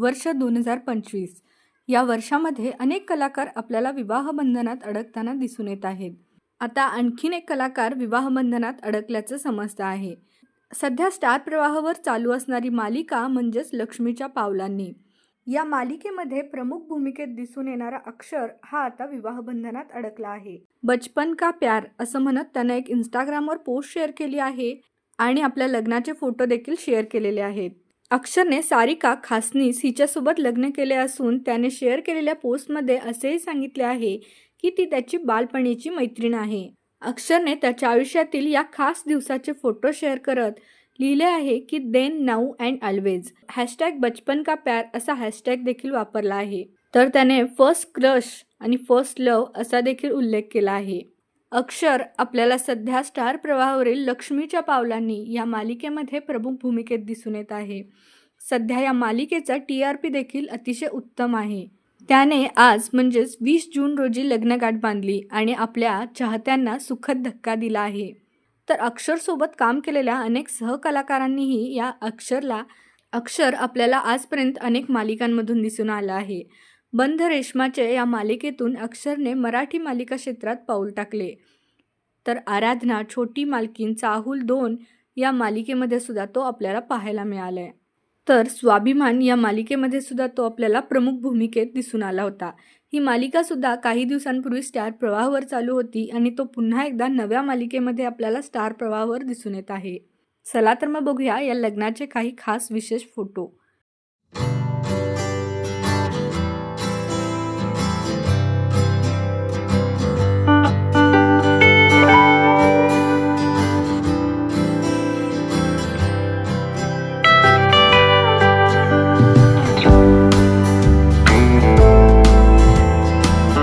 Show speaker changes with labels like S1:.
S1: वर्ष दोन हजार पंचवीस. या वर्षामध्ये अनेक कलाकार आपल्याला विवाहबंधनात अडकताना दिसून येत आहेत. आता आणखीन एक कलाकार विवाहबंधनात अडकल्याचं समजतं आहे. सध्या स्टार प्रवाहावर चालू असणारी मालिका म्हणजेच लक्ष्मीच्या पावलांनी. या मालिकेमध्ये प्रमुख भूमिकेत दिसून येणारा अक्षर हा आता विवाहबंधनात अडकला आहे. बचपन का प्यार? असं म्हणत त्यानं एक इंस्टाग्रामवर पोस्ट शेअर केली आहे आणि आपल्या लग्नाचे फोटो देखील शेअर केलेले आहेत. अक्षरने सारिका खासनीस हिच्यासोबत लग्न केले असून त्याने शेअर केलेल्या पोस्टमध्ये असेही सांगितले आहे की ती त्याची बालपणीची मैत्रीण आहे. अक्षरने त्याच्या आयुष्यातील या खास दिवसाचे फोटो शेअर करत लिहिले आहे की then now and always hashtag Bachpan Ka Pyaar असा हॅशटॅग देखील वापरला आहे. तर त्याने फर्स्ट क्रश आणि फर्स्ट लव असा देखील उल्लेख केला आहे. अक्षर आपल्याला सध्या स्टार प्रवाहावरील लक्ष्मीच्या पावलांनी या मालिकेमध्ये प्रमुख भूमिकेत दिसून येत आहे. सध्या या मालिकेचा टी आर पी देखील अतिशय उत्तम आहे. त्याने आज म्हणजेच वीस जून रोजी लग्नगाठ बांधली आणि आपल्या चाहत्यांना सुखद धक्का दिला आहे. तर अक्षरसोबत काम केलेल्या अनेक सहकलाकारांनीही या अक्षरला अक्षर आपल्याला आजपर्यंत अनेक मालिकांमधून दिसून आलं आहे. बंध रेशमाचे या मालिकेतून अक्षरने मराठी मालिका क्षेत्रात पाऊल टाकले. तर आराधना छोटी मालकीन चाहूल दोन या मालिकेमध्ये सुद्धा तो आपल्याला पाहायला मिळाला आहे तर स्वाभिमान या मालिकेमध्ये सुद्धा तो आपल्याला प्रमुख भूमिकेत दिसून आला होता. ही मालिका सुद्धा काही दिवसांपूर्वी स्टार प्रवाहावर चालू होती आणि तो पुन्हा एकदा नव्या मालिकेमध्ये आपल्याला स्टार प्रवाहावर दिसून येत आहे. चला तर मग बघूया या लग्नाचे काही खास विशेष फोटो.